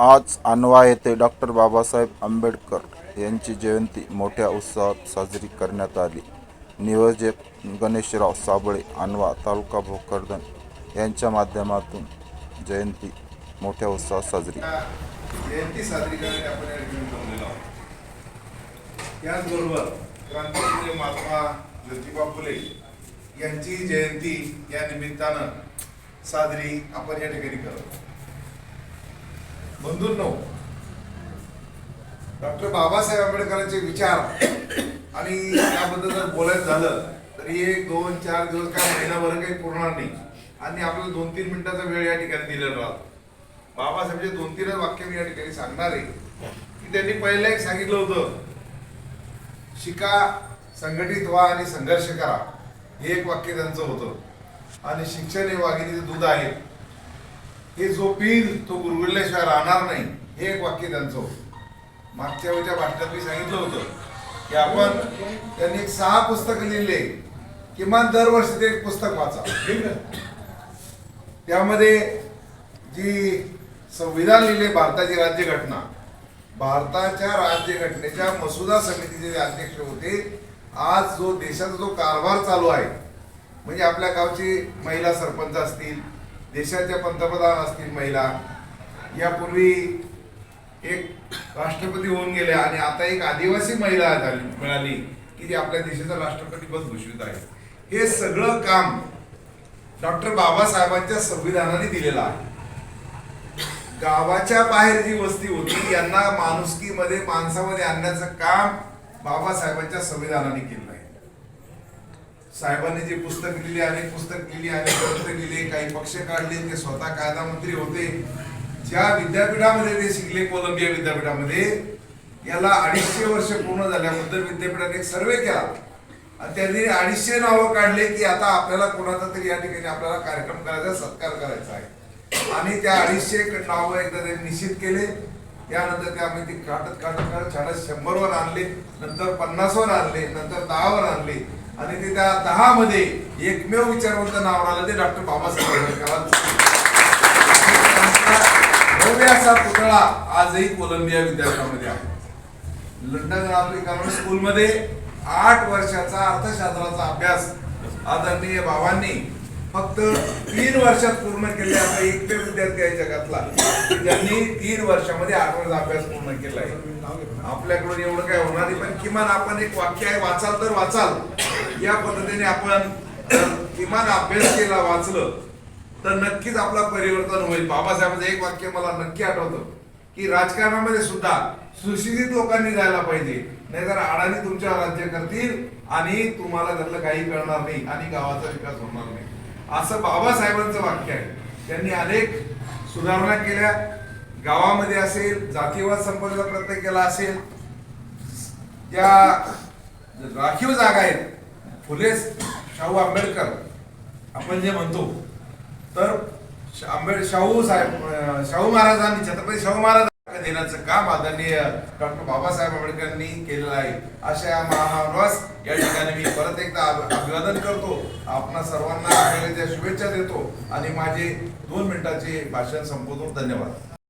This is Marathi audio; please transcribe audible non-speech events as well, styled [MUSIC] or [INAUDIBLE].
आज अनवा येथे डॉक्टर बाबासाहेब आंबेडकर यांची जयंती मोठ्या उत्साहात साजरी करण्यात आली. नियोजक गणेशराव साबळे अनवा तालुका भोकरदन यांच्या माध्यमातून जयंती मोठ्या उत्साहात साजरी जयंती साजरी करण्यासाठी आपण या ठिकाणी जमलेलो आहोत. त्याचबरोबर क्रांतिसूर्य महात्मा ज्योतिबा फुले यांची जयंती या निमित्तानं साजरी आपण या ठिकाणी करतो बंधूंनो डॉक्टर बाबासाहेब आंबेडकरांचे विचार आणि त्याबद्दल जर बोलायचं झालं तर एक दोन चार दिवस काय महिनाभर काही पुरणार नाही. आणि आपल्याला दोन तीन मिनिटाचा वेळ या ठिकाणी दिलेला राहतो. बाबासाहेबचे दोन तीनच वाक्य मी या ठिकाणी सांगणार आहे. की त्यांनी पहिलं एक सांगितलं होतं शिका संघटित व्हा आणि संघर्ष करा. हे एक वाक्य त्यांचं होतं. आणि शिक्षण हे वाघिणीचं दूध आहे. हे जो पील तो गुरगुरल्याशिवाय राहणार नाही हे एक वाक्य त्यांचं होतं. मागच्या वेळच्या भाषणात मी सांगितलं होतं की आपण त्यांनी एक सहा पुस्तकं लिहिले किमान दरवर्षी ते एक पुस्तक वाचा. त्यामध्ये जी संविधान लिहिले भारताची राज्यघटना भारताच्या राज्यघटनेच्या मसुदा समितीचे जे अध्यक्ष होते आज जो देशाचा जो कारभार चालू आहे म्हणजे आपल्या गावची महिला सरपंच असतील देशाच्या पंतप्रधान असतील महिला यापूर्वी एक राष्ट्रपती होऊन गेले आणि आता एक आदिवासी महिला झाली मिळाली की जी आपल्या देशाचा राष्ट्रपती पद घोषित आहे. हे सगळं काम डॉक्टर बाबासाहेबांच्या संविधानाने दिलेलं आहे. गावाच्या बाहेर जी वस्ती होती यांना माणुसकीमध्ये माणसामध्ये आणण्याचं काम बाबासाहेबांच्या संविधानाने केलं. साहेबांनी जे पुस्तक लिहिले अनेक पुस्तक लिहिली अनेक ग्रंथ लिहिले काही पक्ष काढले ते स्वतः कायदा मंत्री होते. ज्या विद्यापीठामध्ये ते शिकले कोलंबिया विद्यापीठामध्ये याला अडीचशे वर्ष पूर्ण झाल्याबद्दल विद्यापीठाने एक सर्वे केला. आणि त्यांनी अडीचशे नावं काढले की आता आपल्याला कोणाचा तरी या ठिकाणी आपल्याला कार्यक्रम करायचा सत्कार करायचा आहे. आणि त्या अडीचशे नावं एकदा त्यांनी निश्चित केले. त्यानंतर ते आम्ही ती काटत काढत काढत छाडत शंभरवर आणले नंतर पन्नासवर आणले नंतर दहावर आणले. आणि ते त्या दहा मध्ये एकमेव विचारवंत नाव आलं ते डॉक्टर बाबासाहेब आंबेडकरांचं भव्य असा पुतळा आजही कोलंबिया विद्यापीठामध्ये आहे. लंडन आफ्रिका स्कूलमध्ये आठ वर्षाचा अर्थशास्त्राचा अभ्यास आदरणीय बाबांनी फक्त तीन वर्षात पूर्ण केले असा एकमेव विद्यार्थी आहे जगातला. त्यांनी तीन वर्षामध्ये आठ वर्षाचा अभ्यास पूर्ण केला आहे आपल्याकडून एवढं काय होणार नाही पण किमान आपण एक वाक्य आहे वाचाल तर वाचाल. या पद्धतीने आपण [CLEARS THROAT] किमान अभ्यास केला वाचलं तर नक्कीच आपला परिवर्तन होईल. बाबासाहेबांचं एक वाक्य मला नक्की आठवतं की राजकारणामध्ये सुद्धा सुशिक्षित लोकांनी जायला पाहिजे. नाहीतर अडाणी तुमच्या राज्य करतील आणि तुम्हाला त्यातलं काही कळणार नाही आणि गावाचा विकास होणार नाही. असं बाबासाहेबांचं वाक्य आहे. त्यांनी अनेक सुधारणा केल्या. गावामध्ये असेल जातीवाद संपवण्याचा प्रयत्न केला असेल. त्या राखीव जागा आहेत फुले शाहू आंबेडकर आपण जे म्हणतो. तर आंबेड शाहू साहेब शाहू महाराजांनी छत्रपती शाहू महाराज देण्याचं काम आदरणीय डॉक्टर बाबासाहेब आंबेडकरांनी केलेलं आहे. अशा या या ठिकाणी मी परत एकदा अभिवादन करतो. आपणा सर्वांना शुभेच्छा देतो. आणि माझे दोन मिनिटाचे भाषण संपवतो. धन्यवाद.